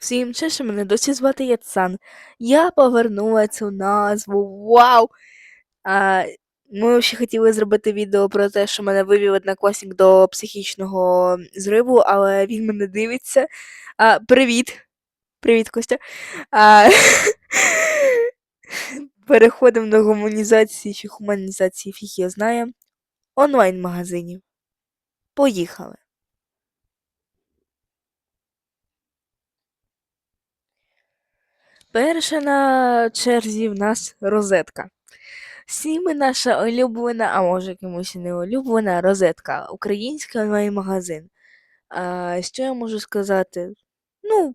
Всім чесно, мене досі звати Яцан. Я повернула цю назву. Вау! А, ми ще хотіли зробити відео про те, що мене вивів однокласник до психічного зриву, але він мене дивиться. А, привіт! Привіт, Костя. А, переходимо до гуманізації чи хуманізації, фіг я знає. Онлайн-магазинів. Поїхали. Перша на черзі в нас розетка. Сіми наша улюблена, а може комусь і не улюблена розетка. Український онлайн-магазин. А, що я можу сказати? Ну,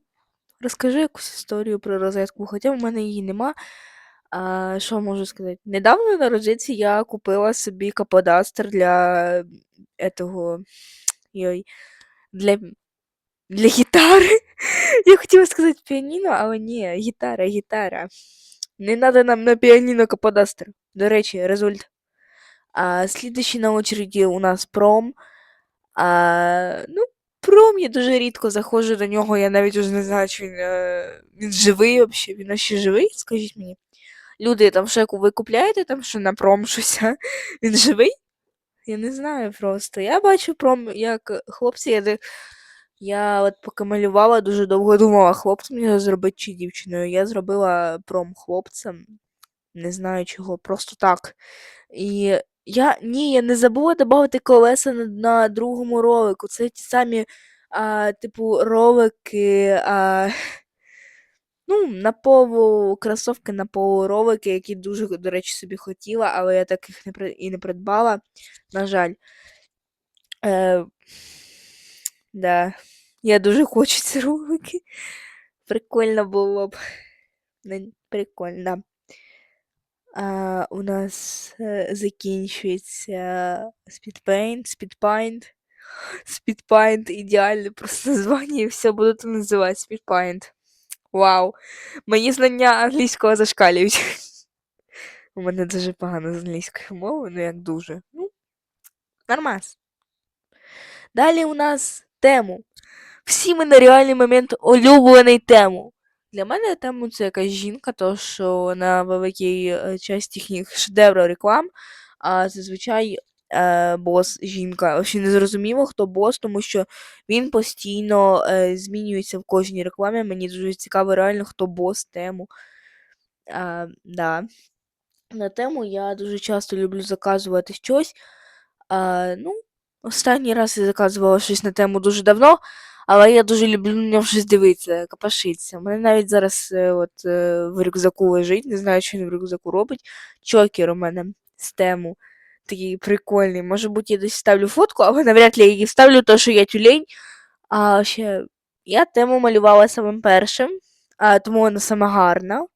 розкажи якусь історію про розетку, хоча в мене її нема. А, що можу сказати? Недавно на розетці я купила собі каподастер для этого, йой, для, для гітари. Я хотіла сказати піаніно, але ні, гітара, гітара. Не треба нам на піаніно каподастер. До речі, результ. А, слідуючий на очереді у нас пром. А, ну, пром я дуже рідко заходжу до нього, я навіть уже не знаю, чи він, е, він живий взагалі. Він ще живий, скажіть мені. Люди, там що ви купляєте там що на пром щось, а? Він живий? Я не знаю просто. Я бачу пром як хлопці, я, я от поки малювала, дуже довго думала, хлопцем його зробити чи дівчиною. Я зробила пром хлопцем. Не знаю чого, просто так. І я ні, я не забула додати колеса на, на другому ролику. Це ті самі, а, типу, ролики. А, ну, на полу кросовки, на полу ролики, які дуже, до речі, собі хотіла, але я таких не і не придбала. На жаль. Е, да. Я дуже хочу ці ролики. Прикольно було б. Не- Прикольно. А, у нас е, закінчується Speedpaint, Speedpaint. Speedpaint ідеальне просто названня, і все буду то називати Speedpaint. Вау. Мої знання англійського зашкалюють. У мене дуже погано з англійською мовою, ну як дуже. Ну, нормас. Далі у нас тему. Всі ми на реальний момент улюблений тему. Для мене тему це якась жінка, то що на великій е, часті їхніх шедеврів реклам, а зазвичай е, бос жінка. Ще не зрозуміло, хто бос, тому що він постійно е, змінюється в кожній рекламі. Мені дуже цікаво, реально, хто бос тему. А, да. На тему я дуже часто люблю заказувати щось. А, ну, останній раз я заказувала щось на тему дуже давно, але я дуже люблю на нього щось дивитися, капашитися. У мене навіть зараз е, от, е, в рюкзаку лежить, не знаю, що він в рюкзаку робить. Чокер у мене з тему. Такий прикольний. Може бути, я десь ставлю фотку, але навряд ли я її вставлю, тому що я тюлень. А ще я тему малювала самим першим, а, тому вона сама гарна.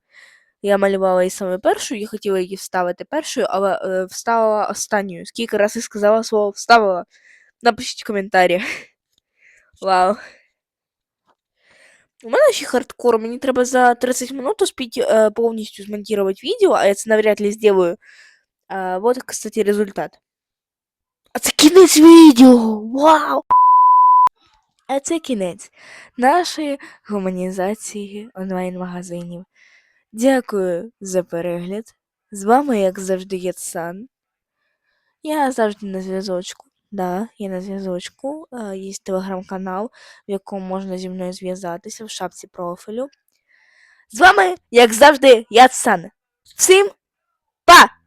Я малювала її саме першою, я хотіла її вставити першою, але е, вставила останньою. Скільки разів сказала слово вставила? Напишіть в коментарі. Вау. У мене ще хардкор, мені треба за 30 минут успіть е, повністю змонтувати відео, а я це навряд ли сделаю. А, вот, кстати, результат. А це кінець відео! Вау! А це кінець нашої гуманізації онлайн-магазинів. Дякую за перегляд. З вами, як завжди, Яцан. Я завжди на зв'язочку. Да, я на зв'язочку. Е, Є телеграм-канал, в якому можна зі мною зв'язатися в шапці профілю. З вами, як завжди, Яцан. Всім па!